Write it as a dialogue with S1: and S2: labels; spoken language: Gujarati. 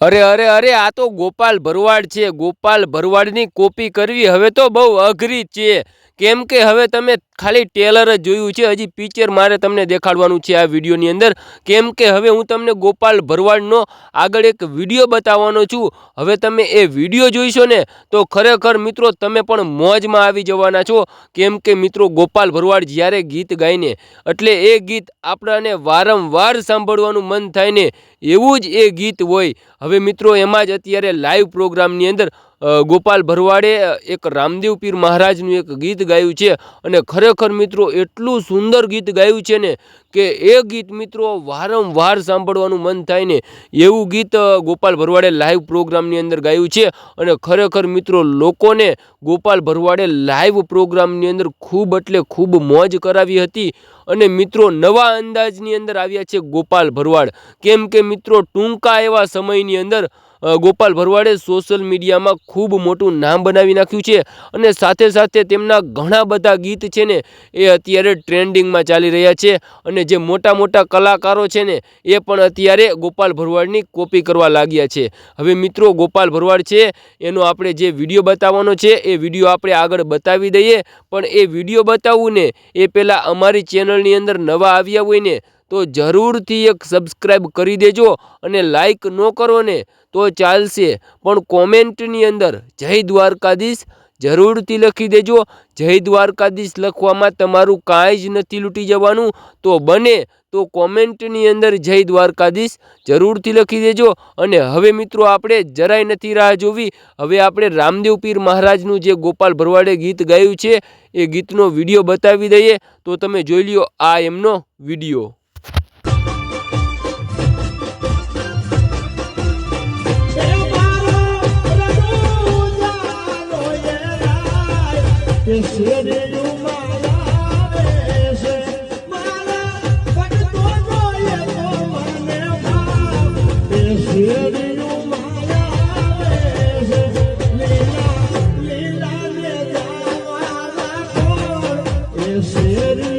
S1: અરે અરે અરે, આ તો ગોપાલ ભરવાડ છે. ગોપાલ ભરવાડની કોપી કરવી હવે તો બહુ અઘરી છે. કેમ કે હવે તમે ખાલી ટેલર જ જોયું છે, હજી પિક્ચર મારે તમને દેખાડવાનું છે આ વિડીયોની અંદર. કેમ કે હવે હું તમને ગોપાલ ભરવાડનો આગળ એક વીડિયો બતાવવાનો છું. હવે તમે એ વીડિયો જોઈશો ને, તો ખરેખર મિત્રો તમે પણ મોજમાં આવી જવાના છો. કેમ કે મિત્રો ગોપાલ ભરવાડ જ્યારે ગીત ગાઈને, એટલે એ ગીત આપણાને વારંવાર સાંભળવાનું મન થાય ને, એવું જ એ ગીત હોય. હવે મિત્રો એમાં જ અત્યારે લાઈવ પ્રોગ્રામની અંદર ગોપાલ ભરવાડે એક રામદેવ પીર મહારાજનું એક ગીત ગાયું છે. અને ખરેખર મિત્રો, એટલું સુંદર ગીત ગાયું છે ને કે એ ગીત મિત્રો વારંવાર સાંભળવાનું મન થાય ને એવું ગીત ગોપાલ ભરવાડે લાઈવ પ્રોગ્રામની અંદર ગાયું છે. અને ખરેખર મિત્રો, લોકોને ગોપાલ ભરવાડે લાઈવ પ્રોગ્રામની અંદર ખૂબ એટલે ખૂબ મોજ કરાવી હતી. અને મિત્રો, નવા અંદાજની અંદર આવ્યા છે ગોપાલ ભરવાડ. કેમ કે મિત્રો, ટૂંકા એવા સમયની અંદર ગોપાલ ભરવાડે સોશિયલ મીડિયામાં ખૂબ મોટું નામ બનાવી નાખ્યું છે અને સાથે સાથે તેમના ઘણા બધા ગીત છે ને એ અત્યારે ટ્રેન્ડિંગમાં ચાલી રહ્યા છે અને જે મોટા મોટા કલાકારો છે ને એ પણ અત્યારે ગોપાલ ભરવાડની કોપી કરવા લાગ્યા છે. હવે મિત્રો, ગોપાલ ભરવાડ છે, એનો આપણે જે વીડિયો બતાવવાનો છે એ વીડિયો આપણે આગળ બતાવી દઈએ. પણ એ વીડિયો બતાવવું ને એ પહેલાં અમારી ચેનલની અંદર નવા આવ્યા હોય ને તો જરૂરથી એક સબસ્ક્રાઈબ કરી દેજો અને લાઈક ન કરો ને તો ચાલશે. પણ કોમેન્ટની અંદર જય દ્વારકાધીશ જરૂરથી લખી દેજો. જય દ્વારકાધીશ લખવામાં તમારું કાંઈ જ નથી લૂંટી જવાનું. તો બને તો કોમેન્ટની અંદર જય દ્વારકાધીશ જરૂરથી લખી દેજો. અને હવે મિત્રો આપણે જરાય નથી રાહ જોવી. હવે આપણે રામદેવ પીર મહારાજનું જે ગોપાલ ભરવાડે ગીત ગાયું છે, એ ગીતનો વીડિયો બતાવી દઈએ. તો તમે જોઈ લ્યો આ એમનો વીડિયો. Ser